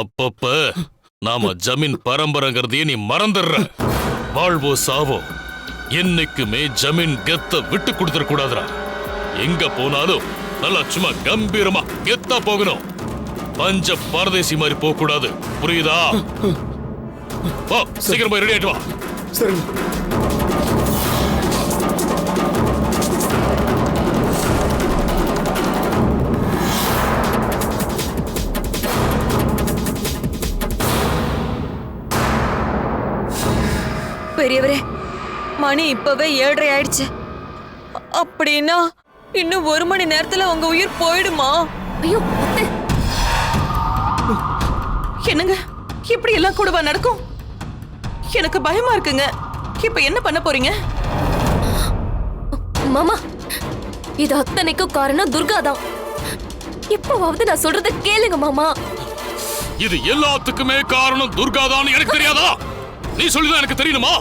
அப்பப்ப. நாம ஜமீன் பரம்பரைங்கிறதையே நீ மறந்துடுற. வாழ்வோ சாவோ. என்னைக்குமே ஜமீன் கெத்த விட்டு கொடுத்துட கூடாதுடா. எங்க போனாலும் நல்லா சும்மா கம்பீரமா கெத்தா போகணும். பஞ்ச பரதேசி மாதிரி போக கூடாது. புரியுதா? சீக்கிரம் போய் ரெடி ஆயிட்டு வா. பெரியவரே மணி இப்பவே ஏழரை ஆயிடுச்சு. அப்படின்னா இன்னும் ஒரு மணி நேரத்துல உங்க உயிர் போயிடுமா? ஐயோ. என்னங்க? இப்படி எல்லாம் கூடவா நடக்கும்? எனக்கு பயமா இருக்குங்க. இப்ப என்ன பண்ண போறீங்க? மாமா இது அத்தனைக்கும் காரணம் துர்கா தான். எப்பவாவது நான் சொல்றத கேளுங்க மாமா. இது எல்லாத்துக்குமே காரணம் துர்காதான் எனக்கு தெரியாதா? நீ சொல்லிதான் எனக்கு தெரியணுமா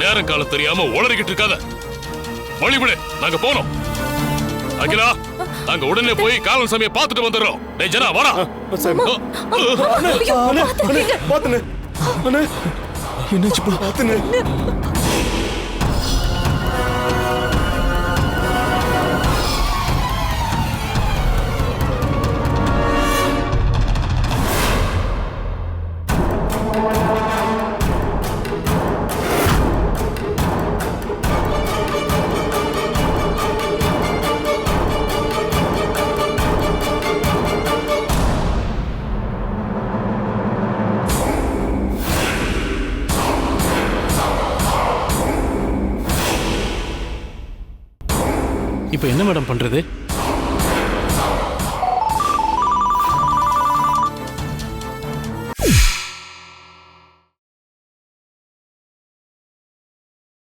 நேரம் காலம் தெரியாம உளறிக்கிட்டு இருக்காத வழிவிடு நாங்க போனோம் அகிலா நாங்க உடனே போய் காலம் சாமியை பார்த்துட்டு வந்துடுறோம் டேய் ஜனா வாடா சரி அண்ணே அண்ணே இப்போ என்ன மேடம் பண்ணுறது